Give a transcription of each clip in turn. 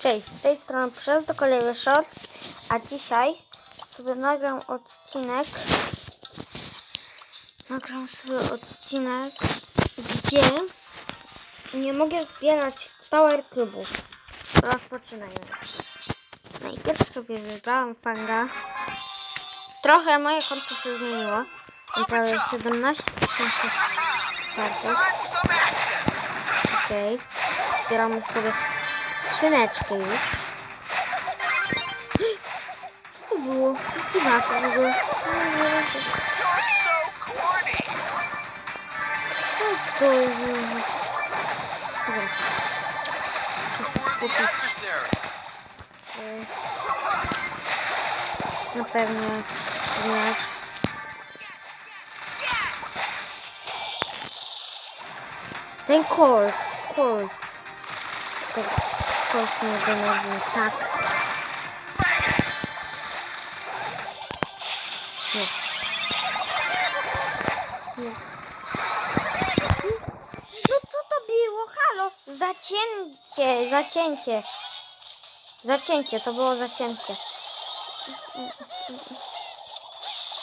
Cześć, z tej strony przez do kolejny shorts, a dzisiaj sobie nagram odcinek. Nagram sobie odcinek, gdzie nie mogę zbierać power cubów. Rozpoczynajmy. Najpierw sobie wybrałam fanga. Trochę moje konto się zmieniło. Mam prawie 17 tysięcy kartek. Okej. Zbieramy sobie skrzyneczkę już. Co to było? Jaki mak w ogóle? Nie, nie wiem, co- You're so corny. Co to To Colt mnie denerwuje, tak. Nie. Nie. No co to było? Halo! Zacięcie, zacięcie. Zacięcie, to było zacięcie.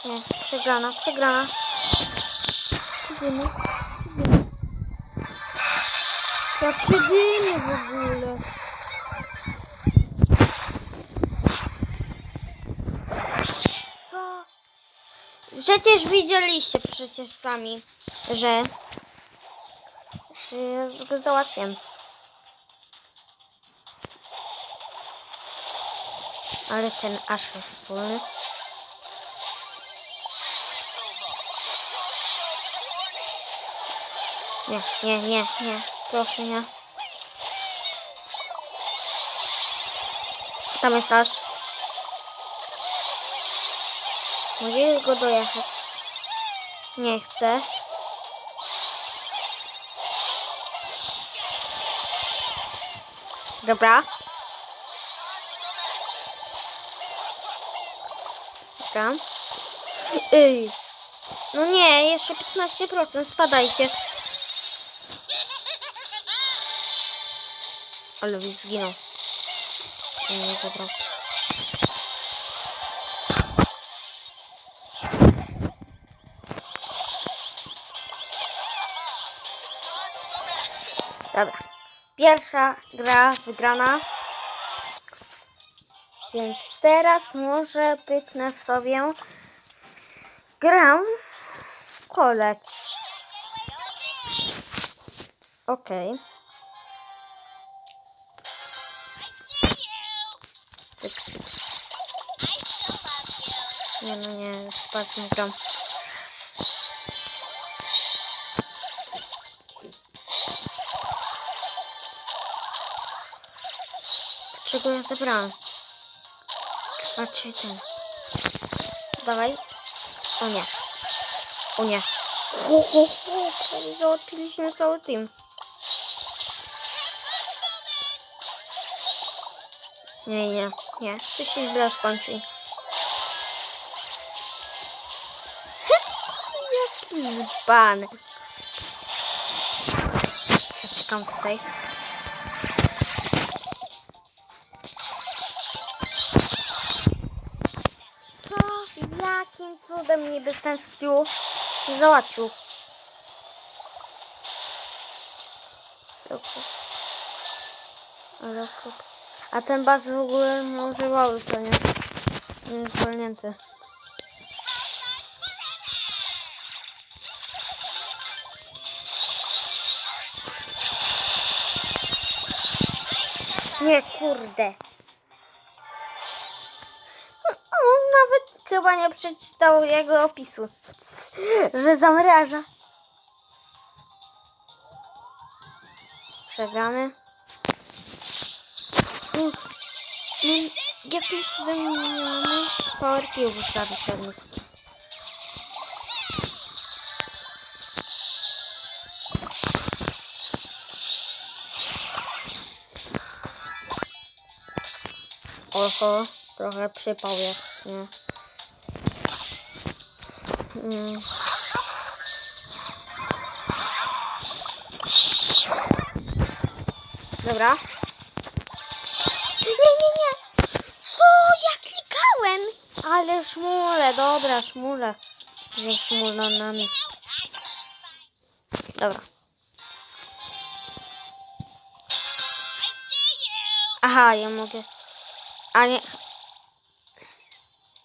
Nie, przegrana, przegrana. Idziemy, idziemy. Ja przeginie w ogóle. Co? Przecież widzieliście przecież sami, że że go załatwiam. Ale ten aż jest wspólny. Nie, nie, nie, nie. Proszę nie. Tam jest aż. Mogę go dojechać. Nie chcę. Dobra. Dobra. Ej. No nie, jeszcze 15%, spadajcie. Ale zginął. Nie, nie Dobra. Pierwsza gra wygrana. Więc teraz może pyknę sobie gram kolec. Okej. Cyk. Nie no nie, spać nie gram. Czego ja zabrałam? Patrzcie ten. Dawaj. O nie. O nie. Hu, hu. prawie Załatwiliśmy cały team. Nie, nie, nie. To się źle skończy. Jaki dzban. Zaczekam tutaj. Cudem mnie by ten Stu załatwił? Roku. Roku. A ten bas w ogóle może mały to nie? Nie zwolnięty. Nie, kurde. Chyba nie przeczytał jego opisu, że zamraża. Przegramy. No, nie mamy power cube ustawić pewnych. Oho, trochę przypał jest, nie? Mm. Dobra. Nie, nie, nie. Co? Ja klikałem. Ale szmule, dobra, szmule. Ze szmulanami. Dobra. Aha, ja mogę. A nie.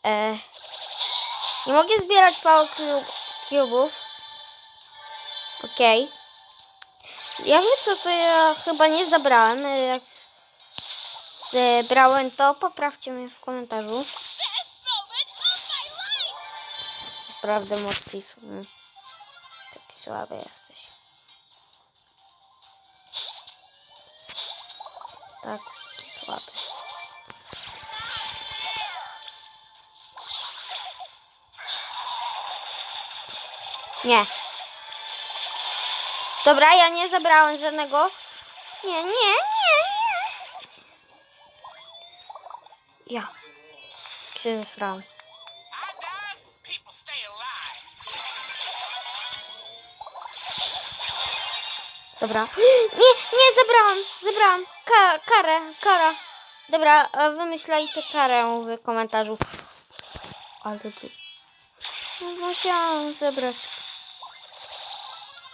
E nie mogę zbierać power cubów. Okej. Jakby co, to ja chyba nie zabrałem. e, Jak zebrałem to, poprawcie mnie w komentarzu. Naprawdę mocniej są. Taki słaby jesteś. Tak, słaby. Nie. Dobra, ja nie zabrałem żadnego. Nie, nie, nie, nie. Ja. Się zesrałem. Dobra. Nie, nie, zabrałam, zabrałam. Ka karę, kara. Dobra, e, wymyślajcie karę w komentarzu. Ale ty... No, musiałam zebrać.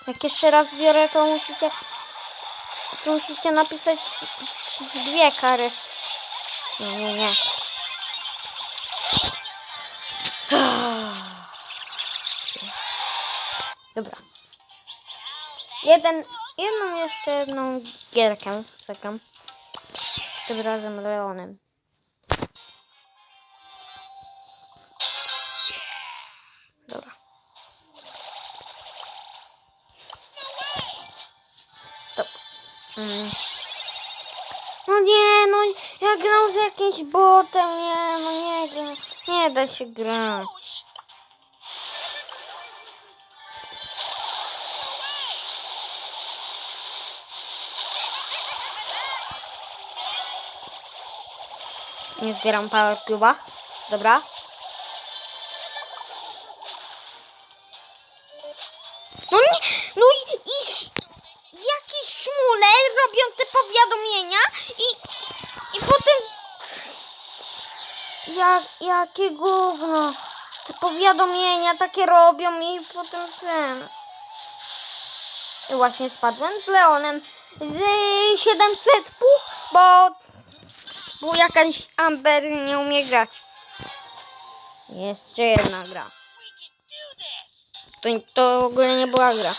Jak jeszcze raz biorę, to musicie... To musicie napisać dwie kary. Nie, nie, nie. Dobra. Jeden, jedną jeszcze jedną gierkę czekam. Tym razem Leonem. No nie, no ja gram z jakimś botem, nie, no nie nie da się grać. Nie zbieram power cube'a. Dobra. Jakie gówno. Te powiadomienia takie robią i potem ten. I właśnie spadłem z Leonem z 700 puch, bo bo jakaś Amber nie umie grać. Jeszcze jedna gra. To, to w ogóle nie była gra.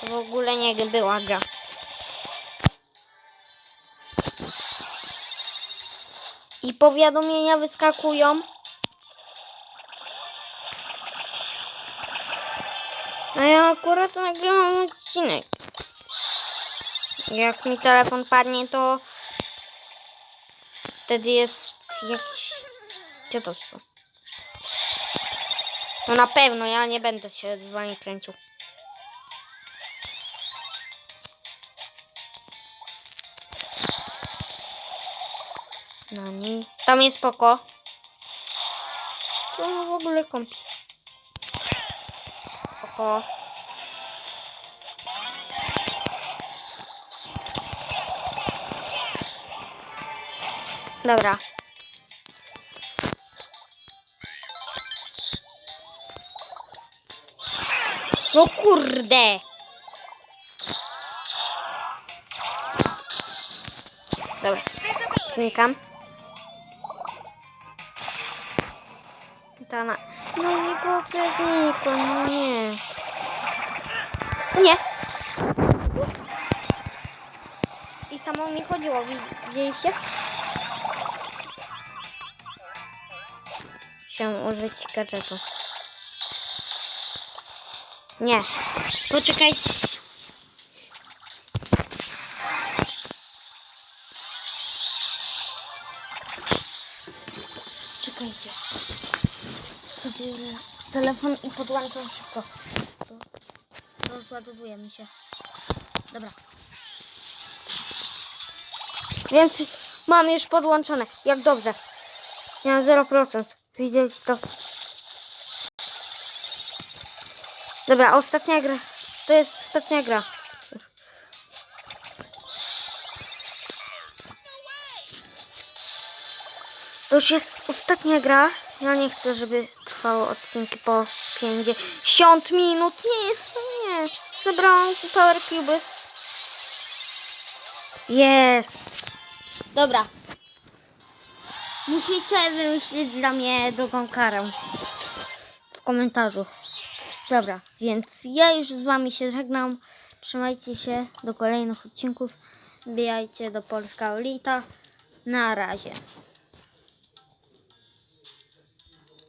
To w ogóle nie była gra. Powiadomienia wyskakują. A ja akurat nagrywam odcinek. Jak mi telefon padnie, to wtedy jest jakiś dziadostwo. No na pewno, ja nie będę się z wami kręcił. No nie. Tam jest spoko. Co w ogóle kąpi? Spoko. Dobra. No kurde. Dobra. Znikam. No nie głupie znikło, no nie. Nie. I samo mi chodziło, widzieliście? Chciałem użyć gadżetu. Nie. Poczekajcie. Telefon i podłączam szybko. Rozładowuje mi się. Dobra. Więc mam już podłączone. Jak dobrze. Miałem 0%. Widzieć to. Dobra, ostatnia gra. To jest ostatnia gra. To już jest ostatnia gra. Ja nie chcę, żeby odcinki po 50 minut. Nie, nie. Zebrałam power cube. Jest. Dobra. Musicie wymyślić dla mnie drugą karę. W komentarzu. Dobra, więc ja już z wami się żegnam. Trzymajcie się do kolejnych odcinków. Wbijajcie do Polska Elita. Na razie.